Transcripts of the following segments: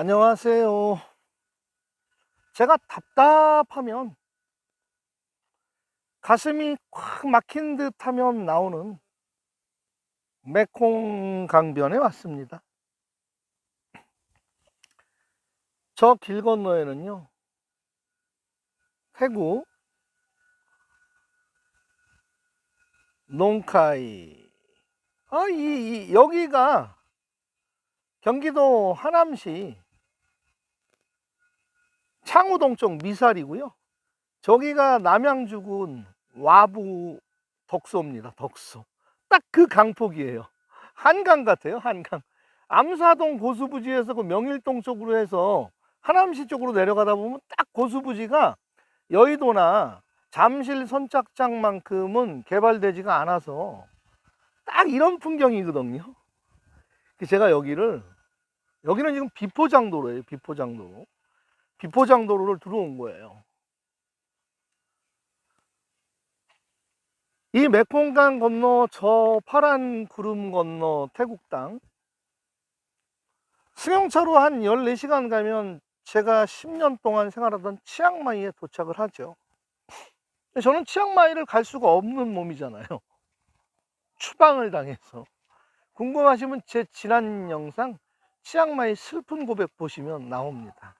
안녕하세요. 제가 답답하면 가슴이 꽉 막힌 듯 하면 나오는 메콩 강변에 왔습니다. 저 길 건너에는요, 태국 농카이. 아, 이, 이 여기가 경기도 하남시 창우동 쪽 미살이고요. 저기가 남양주군 와부 덕소입니다. 덕소. 딱 그 강폭이에요. 한강 같아요. 한강. 암사동 고수부지에서 그 명일동 쪽으로 해서 하남시 쪽으로 내려가다 보면 딱 고수부지가 여의도나 잠실 선착장만큼은 개발되지가 않아서 딱 이런 풍경이거든요. 제가 여기를 여기는 지금 비포장도로예요. 비포장도로. 비포장도로를 들어온 거예요. 이 맥봉강 건너 저 파란 구름 건너 태국 땅 승용차로 한 14시간 가면 제가 10년 동안 생활하던 치앙마이에 도착을 하죠. 저는 치앙마이를 갈 수가 없는 몸이잖아요. 추방을 당해서. 궁금하시면 제 지난 영상 치앙마이 슬픈 고백 보시면 나옵니다.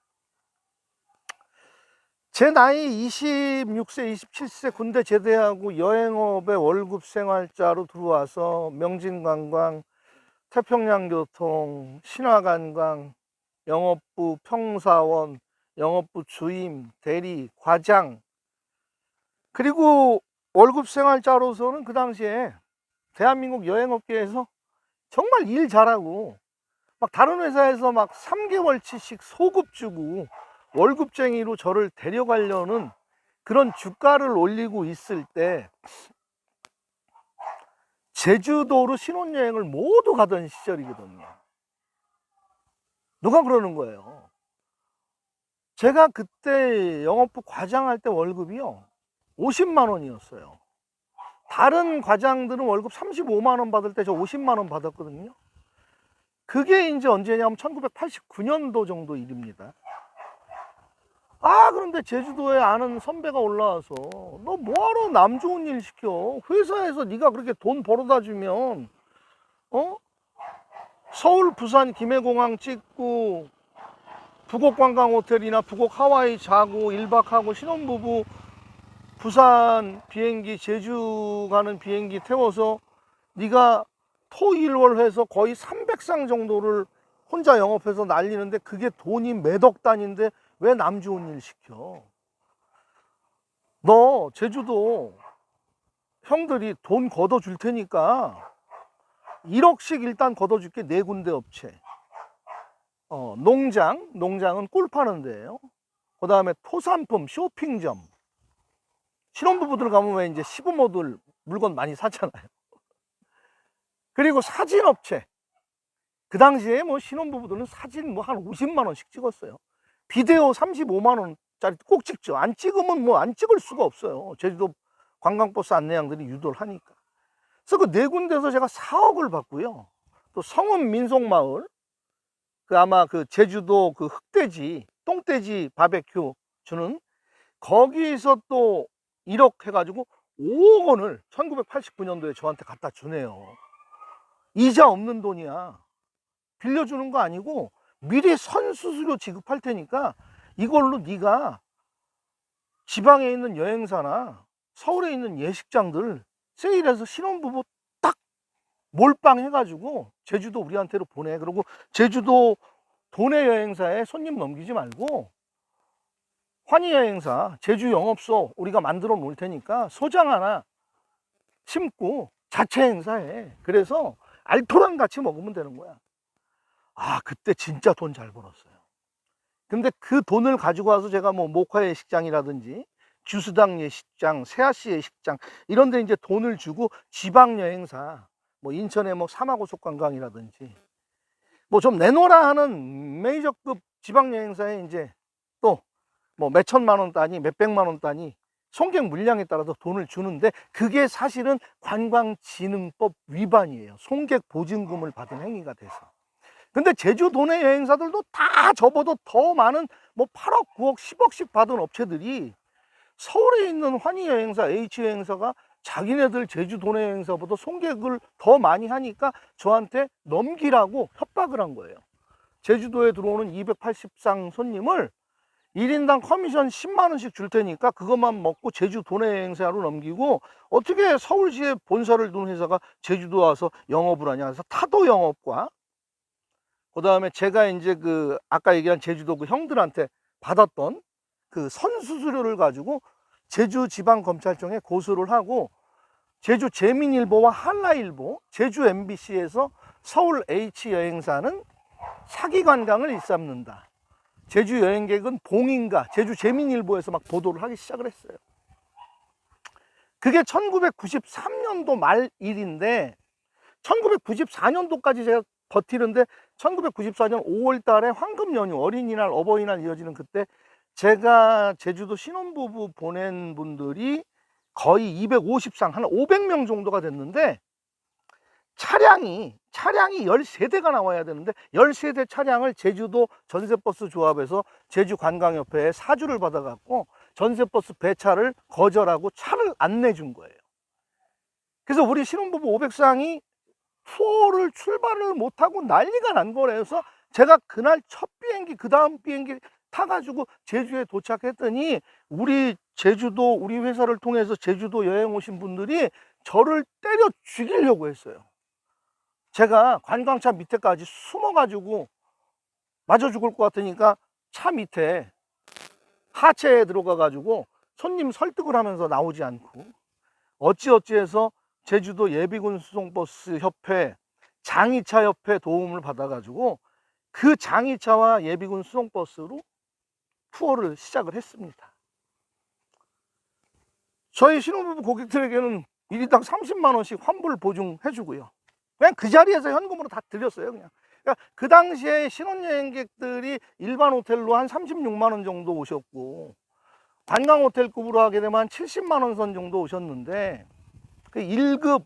제 나이 26세, 27세 군대 제대하고 여행업에 월급 생활자로 들어와서 명진관광, 태평양교통, 신화관광, 영업부 평사원, 영업부 주임, 대리, 과장. 그리고 월급 생활자로서는 그 당시에 대한민국 여행업계에서 정말 일 잘하고 막 다른 회사에서 막 3개월치씩 소급 주고 월급쟁이로 저를 데려가려는 그런 주가를 올리고 있을 때 제주도로 신혼여행을 모두 가던 시절이거든요. 누가 그러는 거예요? 제가 그때 영업부 과장할 때 월급이요. 50만 원이었어요. 다른 과장들은 월급 35만 원 받을 때 저 50만 원 받았거든요. 그게 이제 언제냐면 1989년도 정도 일입니다. 아 그런데 제주도에 아는 선배가 올라와서 너 뭐하러 남 좋은 일 시켜? 회사에서 네가 그렇게 돈 벌어다 주면 어? 서울 부산 김해공항 찍고 북옥 관광 호텔이나 북옥 하와이 자고 1박하고 신혼부부 부산 비행기 제주 가는 비행기 태워서 네가 토일월 해서 거의 300상 정도를 혼자 영업해서 날리는데 그게 돈이 몇억 단인데 왜 남 좋은 일 시켜? 너 제주도 형들이 돈 걷어줄 테니까 1억씩 일단 걷어줄게 네 군데 업체. 어, 농장, 농장은 꿀 파는 데예요. 그 다음에 토산품, 쇼핑점. 신혼부부들 가면 왜 이제 시부모들 물건 많이 사잖아요. 그리고 사진업체. 그 당시에 뭐 신혼부부들은 사진 뭐 한 50만 원씩 찍었어요. 비데오 35만 원짜리 꼭 찍죠. 안 찍으면 뭐 안 찍을 수가 없어요. 제주도 관광버스 안내양들이 유도를 하니까. 그래서 그 네 군데서 제가 4억을 받고요. 또 성은 민속마을, 그 아마 그 제주도 그 흑돼지, 똥돼지 바베큐 주는 거기서 또 1억 해가지고 5억 원을 1989년도에 저한테 갖다 주네요. 이자 없는 돈이야. 빌려주는 거 아니고 미리 선수수료 지급할 테니까 이걸로 네가 지방에 있는 여행사나 서울에 있는 예식장들 세일해서 신혼부부 딱 몰빵 해가지고 제주도 우리한테로 보내. 그리고 제주도 도내 여행사에 손님 넘기지 말고 환희 여행사 제주 영업소 우리가 만들어 놓을 테니까 소장 하나 심고 자체 행사해. 그래서 알토랑 같이 먹으면 되는 거야. 아, 그때 진짜 돈 잘 벌었어요. 근데 그 돈을 가지고 와서 제가 뭐 목화 예식장이라든지 주수당 예식장, 세아씨 예식장 이런 데 이제 돈을 주고 지방 여행사 뭐 인천에 뭐 사마고속 관광이라든지 뭐 좀 내놓으라 하는 메이저급 지방 여행사에 이제 또 뭐 몇천만 원 단위, 몇백만 원 단위 송객 물량에 따라서 돈을 주는데 그게 사실은 관광진흥법 위반이에요. 송객 보증금을 받은 행위가 돼서. 근데 제주 도내 여행사들도 다 접어도 더 많은 뭐 8억, 9억, 10억씩 받은 업체들이 서울에 있는 환희 여행사, H 여행사가 자기네들 제주 도내 여행사보다 송객을 더 많이 하니까 저한테 넘기라고 협박을 한 거예요. 제주도에 들어오는 280상 손님을 1인당 커미션 10만 원씩 줄 테니까 그것만 먹고 제주 도내 여행사로 넘기고 어떻게 서울시에 본사를 둔 회사가 제주도 와서 영업을 하냐 해서 타도 영업과 그 다음에 제가 이제 그 아까 얘기한 제주도 그 형들한테 받았던 그 선수수료를 가지고 제주 지방검찰청에 고소를 하고 제주 재민일보와 한라일보, 제주 MBC에서 서울 H 여행사는 사기 관광을 일삼는다. 제주 여행객은 봉인가, 제주 재민일보에서 막 보도를 하기 시작을 했어요. 그게 1993년도 말 일인데 1994년도까지 제가 버티는데 1994년 5월 달에 황금 연휴, 어린이날, 어버이날 이어지는 그때 제가 제주도 신혼부부 보낸 분들이 거의 250상, 한 500명 정도가 됐는데 차량이 차량이 13대가 나와야 되는데 13대 차량을 제주도 전세버스 조합에서 제주관광협회에 사주를 받아갖고 전세버스 배차를 거절하고 차를 안 내준 거예요. 그래서 우리 신혼부부 500쌍이 투어를 출발을 못하고 난리가 난. 그래서 제가 그날 첫 비행기, 그 다음 비행기 타가지고 제주에 도착했더니 우리 제주도, 우리 회사를 통해서 제주도 여행 오신 분들이 저를 때려 죽이려고 했어요. 제가 관광차 밑에까지 숨어가지고 맞아 죽을 것 같으니까 차 밑에 하체에 들어가가지고 손님 설득을 하면서 나오지 않고 어찌어찌해서 제주도 예비군 수송버스 협회 장이차 협회 도움을 받아가지고 그 장이차와 예비군 수송버스로 투어를 시작을 했습니다. 저희 신혼부부 고객들에게는 1인당 30만 원씩 환불 보증해 주고요. 그냥 그 자리에서 현금으로 다 드렸어요, 그냥. 그러니까 그 당시에 신혼여행객들이 일반 호텔로 한 36만 원 정도 오셨고 관광 호텔급으로 하게 되면 한 70만 원 선 정도 오셨는데 그 1급,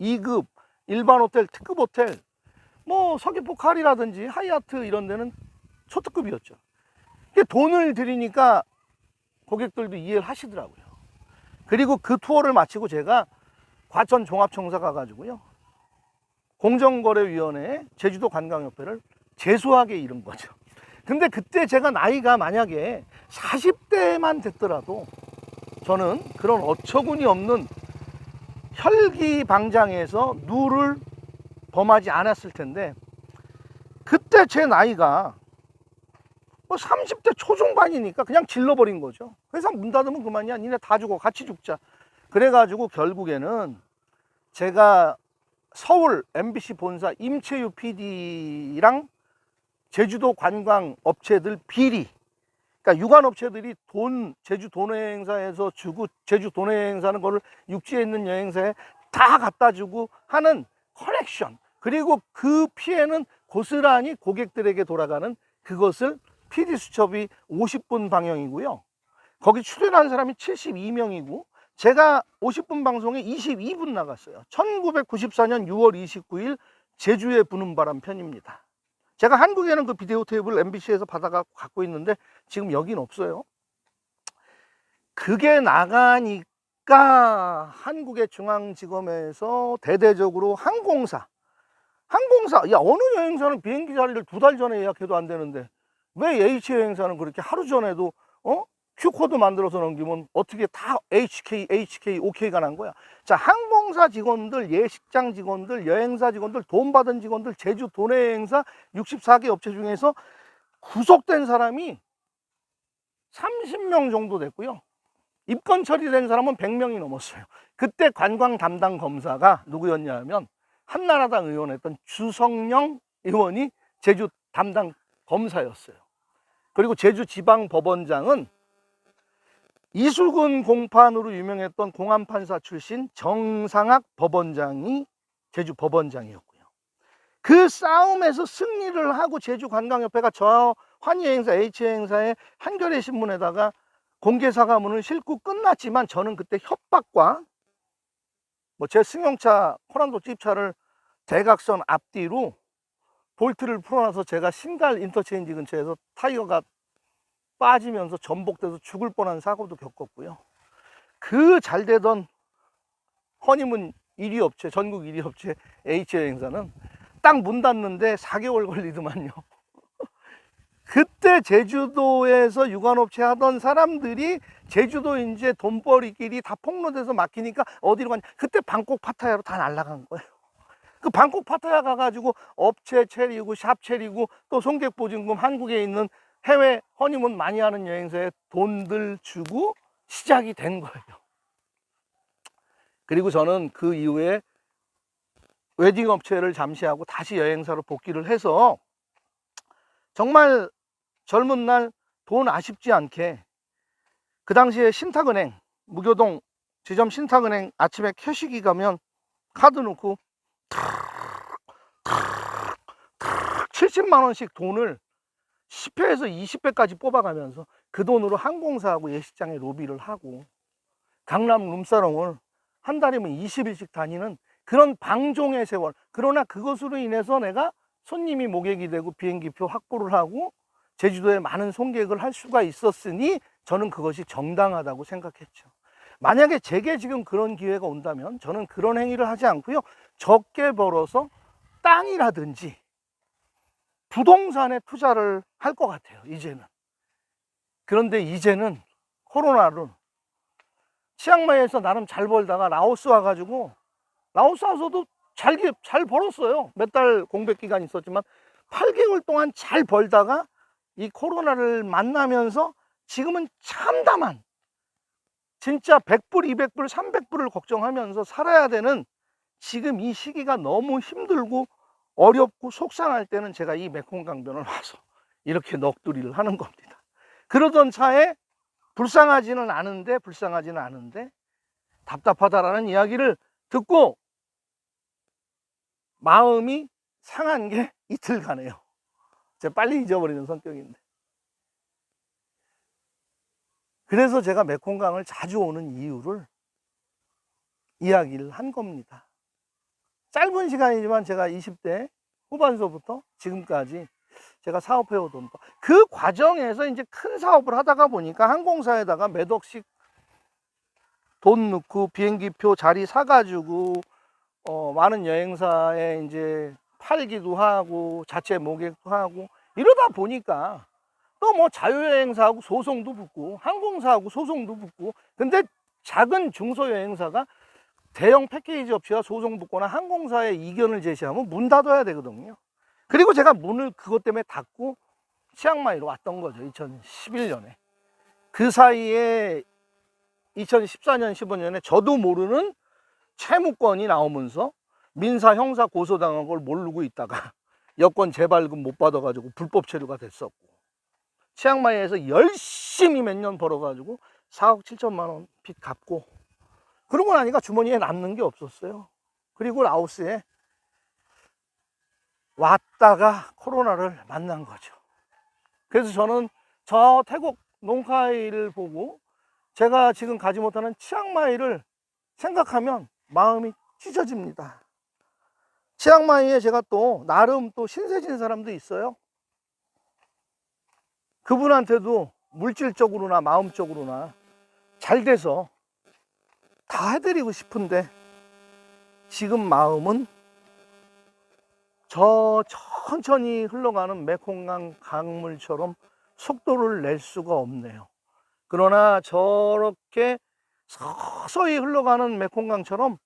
2급, 일반 호텔, 특급 호텔 뭐 서귀포 칼이라든지 하이아트 이런 데는 초특급이었죠. 돈을 들이니까 고객들도 이해를 하시더라고요. 그리고 그 투어를 마치고 제가 과천 종합청사 가가지고요. 공정거래위원회에 제주도 관광협회를 제소하게 이른 거죠. 근데 그때 제가 나이가 만약에 40대만 됐더라도 저는 그런 어처구니 없는 혈기 방장에서 누를 범하지 않았을 텐데 그때 제 나이가 뭐 30대 초중반이니까 그냥 질러버린 거죠. 회사 문 닫으면 그만이야. 니네 다 죽어. 같이 죽자. 그래가지고 결국에는 제가 서울 MBC 본사 임채유 PD랑 제주도 관광 업체들 비리 그러니까 유관 업체들이 돈 제주 도내 행사에서 주고 제주 도내 행사는 거를 육지에 있는 여행사에 다 갖다 주고 하는 커넥션 그리고 그 피해는 고스란히 고객들에게 돌아가는 그것을 PD 수첩이 50분 방영이고요. 거기 출연한 사람이 72명이고 제가 50분 방송에 22분 나갔어요. 1994년 6월 29일 제주에 부는 바람 편입니다. 제가 한국에는 그 비디오 테이프를 MBC에서 받아가 갖고 있는데 지금 여긴 없어요. 그게 나가니까 한국의 중앙지검에서 대대적으로 항공사, 항공사, 야 어느 여행사는 비행기 자리를 두 달 전에 예약해도 안 되는데 왜 H 여행사는 그렇게 하루 전에도 어 Q코드 만들어서 넘기면 어떻게 다 HK, HK, OK가 난 거야. 자, 항공사 직원들, 예식장 직원들, 여행사 직원들, 돈 받은 직원들, 제주 도내여행사 64개 업체 중에서 구속된 사람이 30명 정도 됐고요. 입건 처리된 사람은 100명이 넘었어요. 그때 관광 담당 검사가 누구였냐 하면 한나라당 의원했던 주성령 의원이 제주 담당 검사였어요. 그리고 제주 지방법원장은 이수근 공판으로 유명했던 공안판사 출신 정상학 법원장이 제주 법원장이었고요. 그 싸움에서 승리를 하고 제주관광협회가 저 환희행사, H행사의 한겨레 신문에다가 공개사과문을 싣고 끝났지만 저는 그때 협박과 뭐 제 승용차 호란도 집차를 대각선 앞뒤로 볼트를 풀어놔서 제가 신갈 인터체인지 근처에서 타이어가 빠지면서 전복돼서 죽을 뻔한 사고도 겪었고요. 그 잘 되던 허니문 1위 업체, 전국 1위 업체 H여행사는 딱 문 닫는데 4개월 걸리더만요. 그때 제주도에서 유관업체 하던 사람들이 제주도 이제 돈벌이길이 다 폭로돼서 막히니까 어디로 가냐. 그때 방콕 파타야로 다 날아간 거예요. 그 방콕 파타야 가가지고 업체 체리고 샵 체리고 또 송객 보증금 한국에 있는 해외 허니문 많이 하는 여행사에 돈들 주고 시작이 된 거예요. 그리고 저는 그 이후에 웨딩 업체를 잠시 하고 다시 여행사로 복귀를 해서 정말 젊은 날 돈 아쉽지 않게 그 당시에 신탁은행 무교동 지점 신탁은행 아침에 캐시기 가면 카드 넣고 70만 원씩 돈을 10회에서 20회까지 뽑아가면서 그 돈으로 항공사하고 예식장에 로비를 하고 강남 룸사롱을 한 달이면 20일씩 다니는 그런 방종의 세월. 그러나 그것으로 인해서 내가 손님이 모객이 되고 비행기표 확보를 하고 제주도에 많은 송객을 할 수가 있었으니 저는 그것이 정당하다고 생각했죠. 만약에 제게 지금 그런 기회가 온다면 저는 그런 행위를 하지 않고요. 적게 벌어서 땅이라든지 부동산에 투자를 할 것 같아요. 이제는. 그런데 이제는 코로나로 치앙마이에서 나름 잘 벌다가 라오스 와가지고 라오스 와서도 잘, 기- 잘 벌었어요. 몇 달 공백 기간 있었지만 8개월 동안 잘 벌다가 이 코로나를 만나면서 지금은 참담한 진짜 100불, 200불, 300불을 걱정하면서 살아야 되는 지금 이 시기가 너무 힘들고 어렵고 속상할 때는 제가 이 메콩강변을 와서 이렇게 넋두리를 하는 겁니다. 그러던 차에 불쌍하지는 않은데 불쌍하지는 않은데 답답하다라는 이야기를 듣고 마음이 상한 게 이틀 가네요. 제가 빨리 잊어버리는 성격인데. 그래서 제가 메콩강을 자주 오는 이유를 이야기를 한 겁니다. 짧은 시간이지만 제가 20대 후반서부터 지금까지 제가 사업해 오던 바. 그 과정에서 이제 큰 사업을 하다가 보니까 항공사에다가 몇 억씩 돈 넣고 비행기표 자리 사가지고 어, 많은 여행사에 이제 팔기도 하고 자체 모객도 하고 이러다 보니까 또 뭐 자유여행사하고 소송도 붙고 항공사하고 소송도 붙고 근데 작은 중소여행사가 대형 패키지 업체와 소송 붙거나 항공사에 이견을 제시하면 문 닫아야 되거든요. 그리고 제가 문을 그것 때문에 닫고 치앙마이로 왔던 거죠. 2011년에. 그 사이에 2014년, 15년에 저도 모르는 채무권이 나오면서 민사, 형사 고소당한 걸 모르고 있다가 여권 재발급 못 받아가지고 불법 체류가 됐었고 치앙마이에서 열심히 몇 년 벌어가지고 4억 7천만 원 빚 갚고 그러고 나니까 주머니에 남는 게 없었어요. 그리고 라오스에 왔다가 코로나를 만난 거죠. 그래서 저는 저 태국 농카이를 보고 제가 지금 가지 못하는 치앙마이를 생각하면 마음이 찢어집니다. 치앙마이에 제가 또 나름 또 신세진 사람도 있어요. 그분한테도 물질적으로나 마음적으로나 잘 돼서 다 해드리고 싶은데 지금 마음은 저 천천히 흘러가는 메콩강 강물처럼 속도를 낼 수가 없네요. 그러나 저렇게 서서히 흘러가는 메콩강처럼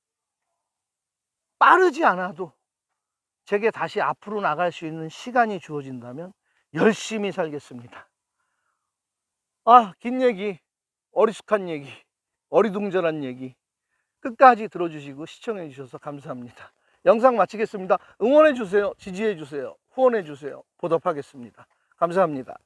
빠르지 않아도 제게 다시 앞으로 나갈 수 있는 시간이 주어진다면 열심히 살겠습니다. 아, 긴 얘기, 어리숙한 얘기, 어리둥절한 얘기 끝까지 들어주시고 시청해 주셔서 감사합니다. 영상 마치겠습니다. 응원해 주세요. 지지해 주세요. 후원해 주세요. 보답하겠습니다. 감사합니다.